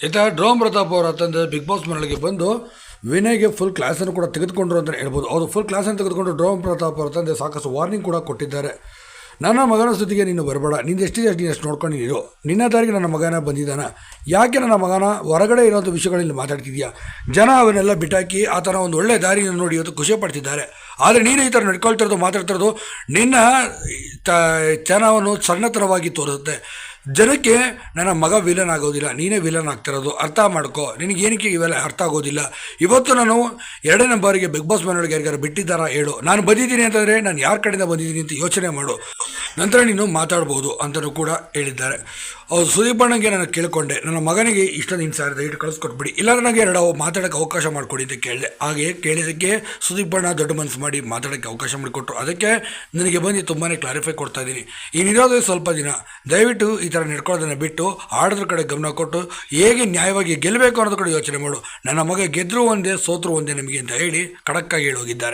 ಈತ ಡ್ರೋಮ್ ಪ್ರತಾಪ್ ಅವರ ತಂದೆ ಬಿಗ್ ಬಾಸ್ ಮನೆಗೆ ಬಂದು ವಿನಯ್ಗೆ ಫುಲ್ ಕ್ಲಾಸನ್ನು ಕೂಡ ತೆಗೆದುಕೊಂಡ್ರು ಅಂತ ಹೇಳ್ಬೋದು. ಅವರು ಫುಲ್ ಕ್ಲಾಸನ್ನು ತೆಗೆದುಕೊಂಡು ಡ್ರೋಮ್ ಪ್ರತಾಪ್ ಅವರ ತಂದೆ ಸಾಕಷ್ಟು ವಾರ್ನಿಂಗ್ ಕೂಡ ಕೊಟ್ಟಿದ್ದಾರೆ. ನನ್ನ ಮಗನ ಸ್ಥಿತಿಗೆ ನೀನು ಬರಬೇಡ. ನಿಂದು ಎಷ್ಟಿದೆ ಅಷ್ಟು ನೀನು ಅಷ್ಟು ನೋಡ್ಕೊಂಡು ನೀನು ನಿನ್ನ ದಾರಿಗೆ ನನ್ನ ಮಗನ ಬಂದಿದ್ದಾನ. ಯಾಕೆ ನನ್ನ ಮಗನ ಹೊರಗಡೆ ಇರೋಂಥ ವಿಷಯಗಳಲ್ಲಿ ಮಾತಾಡ್ತಿದ್ಯಾ ಜನ ಅವನ್ನೆಲ್ಲ ಬಿಟ್ಟಾಕಿ ಆ ಥರ ಒಂದು ಒಳ್ಳೆ ದಾರಿಯನ್ನು ನೋಡಿ ಇವತ್ತು ಖುಷಿ ಪಡ್ತಿದ್ದಾರೆ. ಆದರೆ ನೀನು ಈ ಥರ ನಡ್ಕೊಳ್ತಿರೋದು ಮಾತಾಡ್ತಿರೋದು ನಿನ್ನ ತ ಜನವನ್ನು ಸಣ್ಣತನವಾಗಿ ತೋರಿಸುತ್ತೆ. ಜನಕ್ಕೆ ನನ್ನ ಮಗ ವಿಲನ್ ಆಗೋದಿಲ್ಲ, ನೀನೇ ವಿಲನ್ ಆಗ್ತಿರೋದು, ಅರ್ಥ ಮಾಡ್ಕೋ. ನಿನಗೆ ಏನಕ್ಕೆ ಇವೆಲ್ಲ ಅರ್ಥ ಆಗೋದಿಲ್ಲ? ಇವತ್ತು ನಾನು ಎರಡನೇ ಬಾರಿಗೆ ಬಿಗ್ ಬಾಸ್ ಮನೆಯೊಳಗೆ ಯಾರಿಗಾರು ಬಿಟ್ಟಿದ್ದಾರಾ ಹೇಳು. ನಾನು ಬಂದಿದ್ದೀನಿ ಅಂತಂದರೆ ನಾನು ಯಾರ ಕಡೆಯಿಂದ ಬಂದಿದ್ದೀನಿ ಅಂತ ಯೋಚನೆ ಮಾಡು. ನಂತರ ನೀನು ಮಾತಾಡ್ಬೋದು ಅಂತಲೂ ಕೂಡ ಹೇಳಿದ್ದಾರೆ. ಅವರು ಸುದೀಪ್ ಅಣ್ಣಂಗೆ ನಾನು ಕೇಳಿಕೊಂಡೆ. ನನ್ನ ಮಗನಿಗೆ ಇಷ್ಟೊಂದು ನಿನ್ನ ಆಗಿದೆ ದಯವಿಟ್ಟು ಕಳಿಸ್ಕೊಟ್ಬಿಡಿ. ಇಲ್ಲಾಂದ್ರೆ ನನಗೆ ಎರಡು ಮಾತಾಡೋಕ್ಕೆ ಅವಕಾಶ ಮಾಡಿಕೊಡಿ ಅಂತ ಕೇಳಿದೆ. ಹಾಗೆ ಕೇಳಿದ್ದಕ್ಕೆ ಸುದೀಪ್ ಅಣ್ಣ ದೊಡ್ಡ ಮನಸ್ಸು ಮಾಡಿ ಮಾತಾಡೋಕ್ಕೆ ಅವಕಾಶ ಮಾಡಿಕೊಟ್ರು. ಅದಕ್ಕೆ ನನಗೆ ಬಂದು ತುಂಬಾ ಕ್ಲಾರಿಫೈ ಕೊಡ್ತಾ ಇದ್ದೀನಿ. ಇನ್ನಿರೋದೇ ಸ್ವಲ್ಪ ದಿನ. ದಯವಿಟ್ಟು ಈ ಥರ ನಡ್ಕೊಳ್ಳೋದನ್ನು ಬಿಟ್ಟು ಆಡೋದ್ರ ಕಡೆ ಗಮನ ಕೊಟ್ಟು ಹೇಗೆ ನ್ಯಾಯವಾಗಿ ಗೆಲ್ಲಬೇಕು ಅನ್ನೋದ್ರ ಕಡೆ ಯೋಚನೆ ಮಾಡು. ನನ್ನ ಮಗ ಗೆದ್ದರೂ ಒಂದೇ ಸೋತರು ಒಂದೇ ನಿಮಗೆ ಅಂತ ಹೇಳಿ ಖಡಕ್ಕಾಗಿ ಹೇಳಿ ಹೋಗಿದ್ದಾರೆ.